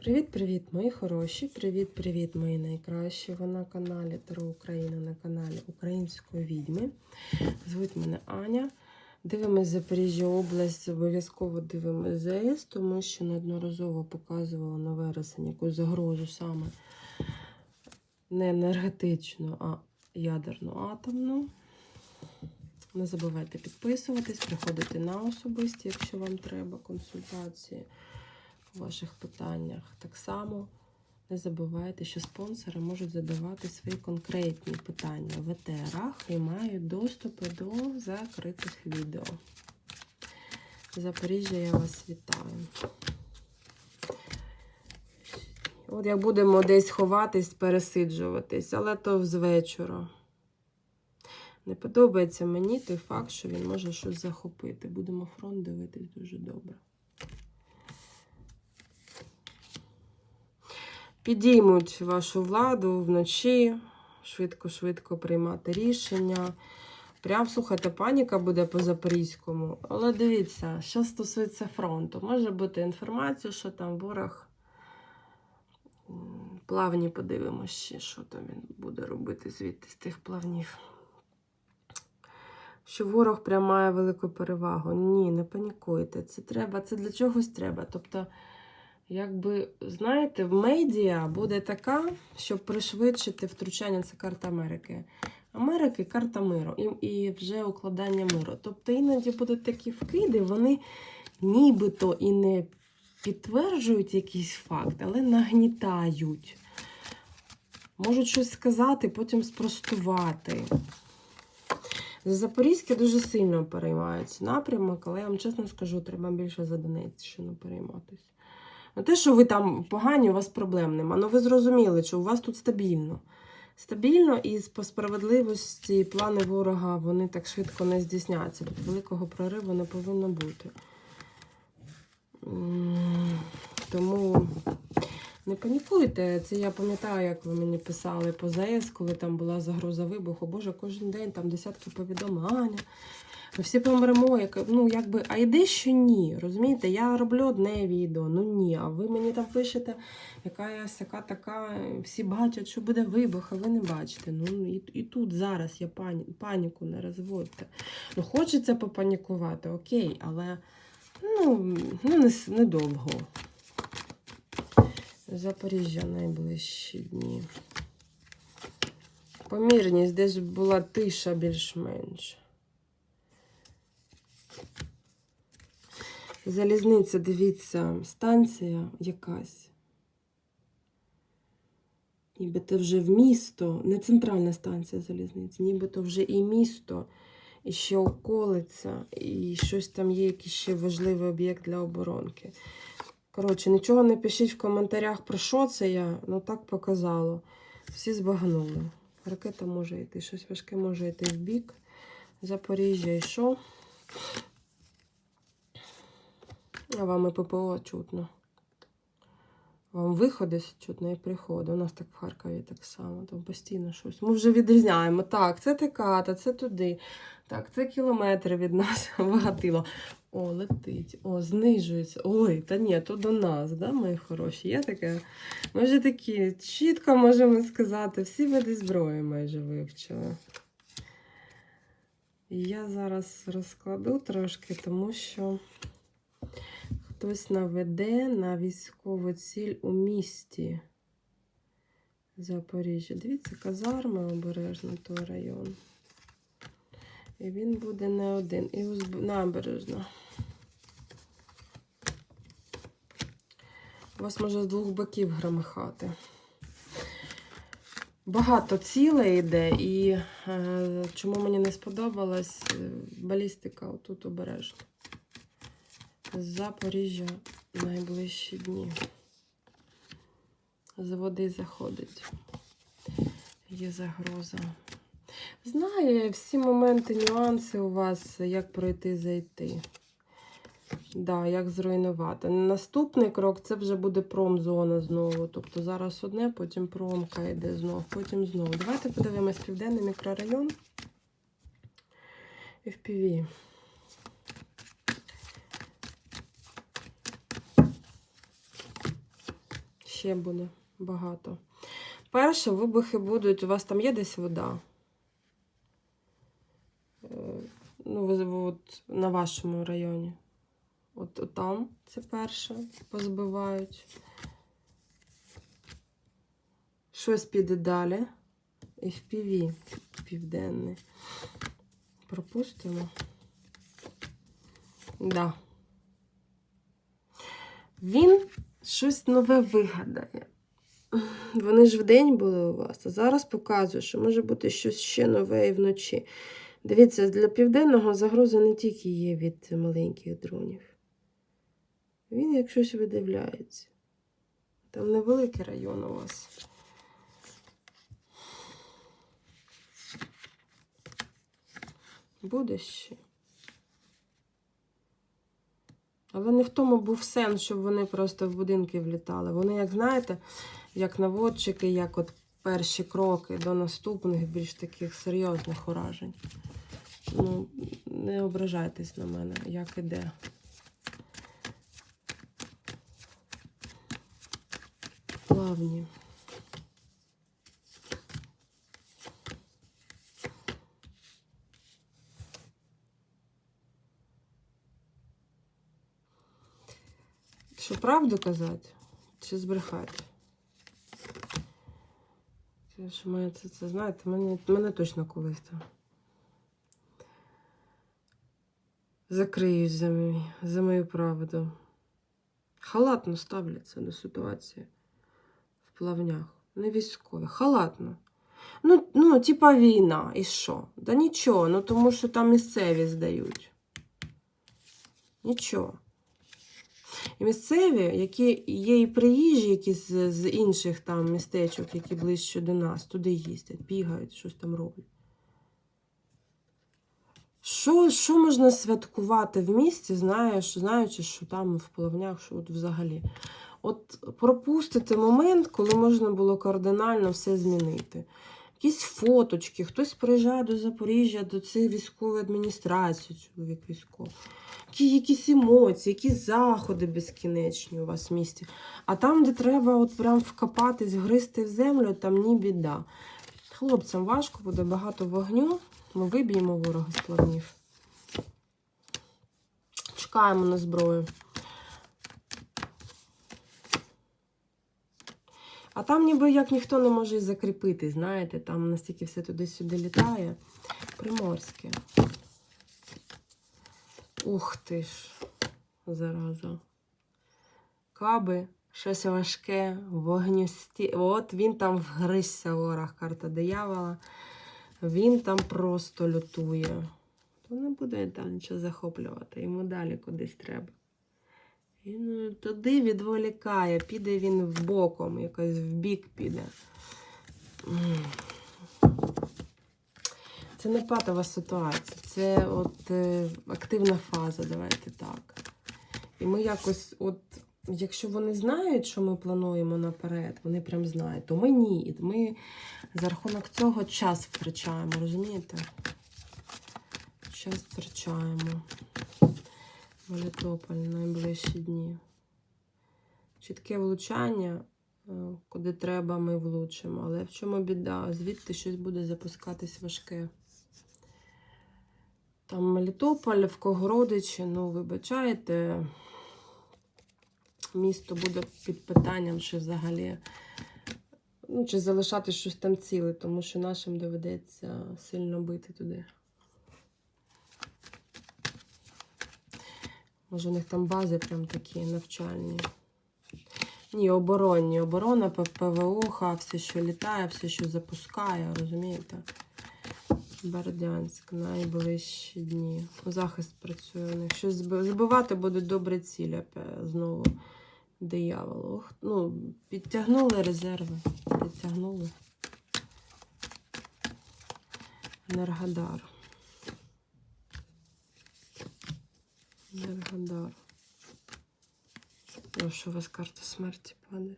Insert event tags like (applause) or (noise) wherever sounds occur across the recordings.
Привіт-привіт, мої хороші! Привіт-привіт, мої найкращі. Ви на каналі Таро Україна, на каналі Української відьми. Звуть мене Аня. Дивимось Запоріжжя область, обов'язково дивимось ЗС, тому що неодноразово показувала на вересень якусь загрозу саме не енергетичну, а ядерну атомну. Не забувайте підписуватись, приходити на особисті, якщо вам треба консультації у ваших питаннях. Так само не забувайте, що спонсори можуть задавати свої конкретні питання в етерах і мають доступи до закритих відео. Запоріжжя, я вас вітаю. От як будемо десь ховатись, пересиджуватись, але то з вечора. Не подобається мені той факт, що він може щось захопити. Будемо фронт дивитись дуже добре. Підіймуть вашу владу вночі, швидко-швидко приймати рішення. Прям, слухайте, паніка буде по Запорізькому. Але дивіться, що стосується фронту, може бути інформація, що там ворог. Плавні подивимося ще, що там він буде робити звідти з тих плавнів. Що ворог прям має велику перевагу. Ні, не панікуйте. Це треба, це для чогось треба. Тобто, якби, знаєте, в медіа буде така, щоб пришвидшити втручання, це карта Америки. Америки карта миру і, і вже укладання миру. Тобто іноді будуть такі вкиди, вони нібито і не підтверджують якийсь факт, але нагнітають. Можуть щось сказати, потім спростувати. За Запорізьке дуже сильно переймається напрямок, але я вам чесно скажу, треба більше за Донеччину перейматися. Не те, що ви там погані, у вас проблем нема. Ну ви зрозуміли, що у вас тут стабільно. Стабільно і по справедливості плани ворога вони так швидко не здійсняться. Великого прориву не повинно бути. Тому не панікуйте. Це я пам'ятаю, як ви мені писали по ЗАЕС, коли там була загроза вибуху. Боже, кожен день там десятки повідомлень. Ми всі помремо. Як, ну, якби, а йде, що ні. Розумієте, я роблю одне відео, ну ні. А ви мені там пишете, яка я сяка така, всі бачать, що буде вибух, а ви не бачите. Ну і, і тут зараз я пані, паніку не розводьте. Ну, хочеться попанікувати, окей, але ну, ну не, недовго. Запоріжжя найближчі дні. Помірність, десь була тиша більш-менш. Залізниця, дивіться, станція якась. Нібито вже в місто, не центральна станція залізниці, нібито вже і місто, і ще околиця, і щось там є, якийсь ще важливий об'єкт для оборонки. Коротше, нічого не пишіть в коментарях, про що це я, ну так показало. Всі збагнули. Ракета може йти, щось важке може йти в бік. Запоріжжя і що? А вам і ППО чутно. Вам виходи чутно і приходи. У нас так в Харкові так само, там постійно щось. Ми вже відрізняємо. Так, це теката, це туди. Так, це кілометри від нас (laughs) вагатило. О, летить, о, знижується. Ой, та ні, то до нас, да, мої хороші. Я таке. Ми вже такі чітко можемо сказати, всі види зброї майже вивчили. Я зараз розкладу трошки, тому що хтось наведе на військову ціль у місті Запоріжжя. Дивіться, казарми обережно той район. І він буде не один. І узб... набережно. У вас може з двох боків громихати. Багато цілей йде, і е, чому мені не сподобалась е, балістика отут обережно. З Запоріжжя найближчі дні. З води заходить. Є загроза. Знаю всі моменти, нюанси у вас, як пройти, зайти. Да, як зруйнувати. Наступний крок це вже буде промзона знову. Тобто зараз одне, потім промка йде знову, потім знову. Давайте подивимось південний мікрорайон. FPV. Ще буде багато. Перше, вибухи будуть. У вас там є десь вода? Е, Ну, от на вашому районі. От, от там це перше позбивають. Щось піде далі. FPV південний. Пропустимо. Да. Він щось нове вигадає. Вони ж вдень були у вас, а зараз показує, що може бути щось ще нове і вночі. Дивіться, для південного загроза не тільки є від маленьких дронів. Він як щось видивляється. Там невеликий район у вас. Буде ще. Але не в тому був сенс, щоб вони просто в будинки влітали. Вони, як знаєте, як наводчики, як от перші кроки до наступних більш таких серйозних уражень. Ну, не ображайтесь на мене, як іде. Плавні. Що правду казати? Чи збрехати? Що мене це, це знаєте, мене, мене точно колись там. Закриюсь за, мій, за мою правду. Халатно ставляться до ситуації в плавнях. Не військові. Халатно. Ну, ну, типа війна, і що? Да нічого, ну тому що там місцеві здають. Нічого. І місцеві, які є і приїжджі, які з, з інших там містечок, які ближче до нас, туди їздять, бігають, щось там роблять. Що, що можна святкувати в місті, знаєш, знаючи, що там в плавнях, що от взагалі. От пропустити момент, коли можна було кардинально все змінити. Якісь фоточки, хтось приїжджає до Запоріжжя, до цих військової адміністрації, чоловік військовий. Які, якісь емоції, якісь заходи безкінечні у вас в місті. А там, де треба от прям вкопатись, гризти в землю, там ні біда. Хлопцям важко буде багато вогню. Ми виб'ємо ворога з плавнів. Чекаємо на зброю. А там ніби як ніхто не може і закріпити, знаєте, там настільки все туди-сюди літає. Приморське. Ух ти ж, зараза. Каби, щось важке, вогнюсті. От він там вгризся в горах, карта диявола. Він там просто лютує. То не буде там нічого захоплювати. Йому далі кудись треба. Він е, туди відволікає, піде він боком, якось в бік піде. Це не патова ситуація, це от е, активна фаза, давайте так. І ми якось, от, якщо вони знають, що ми плануємо наперед, вони прям знають, то ми ні. Ми за рахунок цього час втрачаємо, розумієте? Час втрачаємо. Мелітополь найближчі дні. Чітке влучання, е, куди треба, ми влучимо. Але в чому біда? Звідти щось буде запускатись важке. Там Мелітополь, в Когородичі, ну, вибачайте, місто буде під питанням, чи взагалі, ну, чи залишати щось там ціле, тому що нашим доведеться сильно бити туди. Може, у них там бази прям такі навчальні. Ні, оборонні. Оборона, ПВО, все, що літає, все, що запускає, розумієте? Бердянськ, найближчі дні. Захист працює у них. Щось збивати будуть добре цілі знову. Диявол. Ну, підтягнули резерви. Підтягнули. Енергодар. Енергодар. О, що у вас карта смерті падає?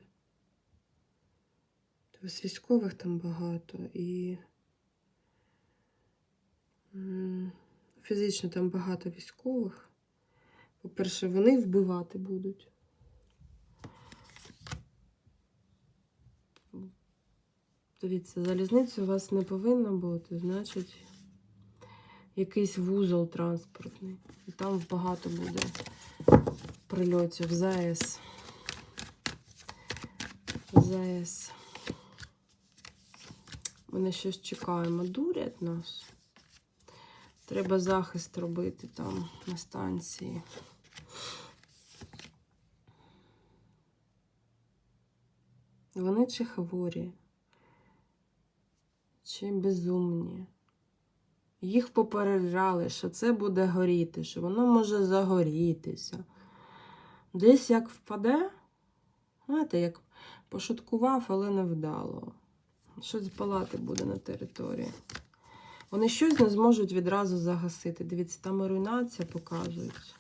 У вас військових там багато і. Фізично там багато військових. По-перше, вони вбивати будуть. Дивіться, залізниці у вас не повинно бути, значить, якийсь вузол транспортний. І там багато буде прильотів ЗАЕС. ЗАЕС. Ми щось чекаємо. Дурять нас. Треба захист робити там на станції. Вони чи хворі, чи безумні. Їх попереджали, що це буде горіти, що воно може загорітися. Десь як впаде, знаєте, як пошуткував, але не вдало. Щось палати буде на території. Вони щось не зможуть відразу загасити. Дивіться, там і руйнація показують.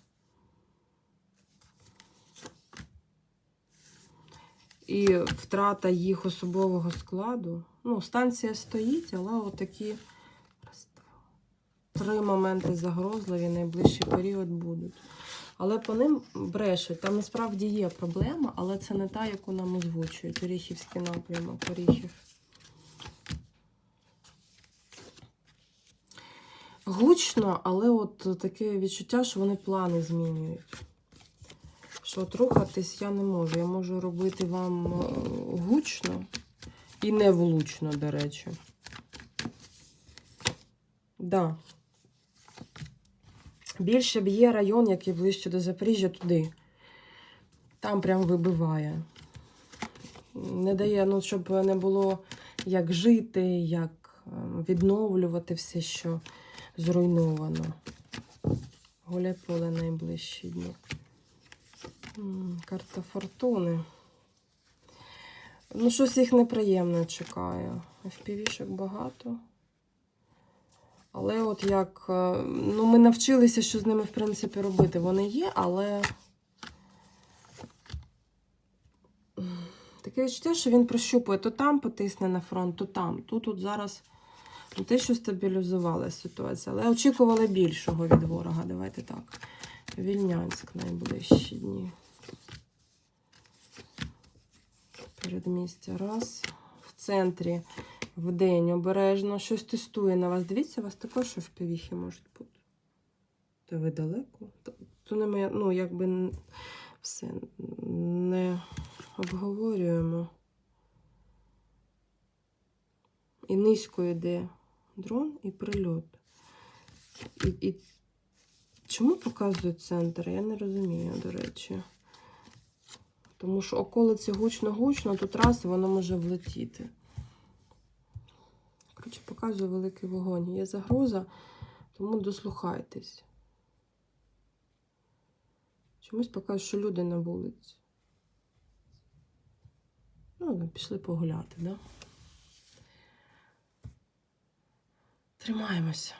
І втрата їх особового складу. Ну, станція стоїть, але отакі три моменти загрозливі найближчий період будуть. Але по ним брешуть. Там насправді є проблема, але це не та, яку нам озвучують. Оріхівський напрямок, Оріхів. Гучно, але от таке відчуття, що вони плани змінюють. Що от рухатись я не можу. Я можу робити вам е, гучно і не влучно, до речі. Да. Більше б'є район, який ближче до Запоріжжя, туди. Там прям вибиває. Не дає, ну, щоб не було як жити, як е, відновлювати все, що зруйновано. Гуляй поле найближчі дні. Карта фортуни. Ну, щось їх неприємно чекає. FPV-шок багато. Але от як. е, Ну, ми навчилися, що з ними, в принципі, робити. Вони є, але. Таке відчуття, що він прощупує, то там потисне на фронт, то там. Тут от зараз не те, що стабілізувалася ситуація, але очікували більшого від ворога. Давайте так. Вільнянськ найближчі дні. Передмістя. Раз. В центрі в день обережно щось тестує на вас. Дивіться, у вас також що в півіхі можуть бути. Та ви далеко. То не моя, ну, якби все не обговорюємо. І низько йде дрон і прильот. І, і чому показують центр? Я не розумію, до речі. Тому що околиці гучно-гучно, тут раз і воно може влетіти. Коротше, показую великий вогонь. Є загроза, тому дослухайтесь. Чомусь показує, що люди на вулиці. Ну, пішли погуляти, да? Тримаємося.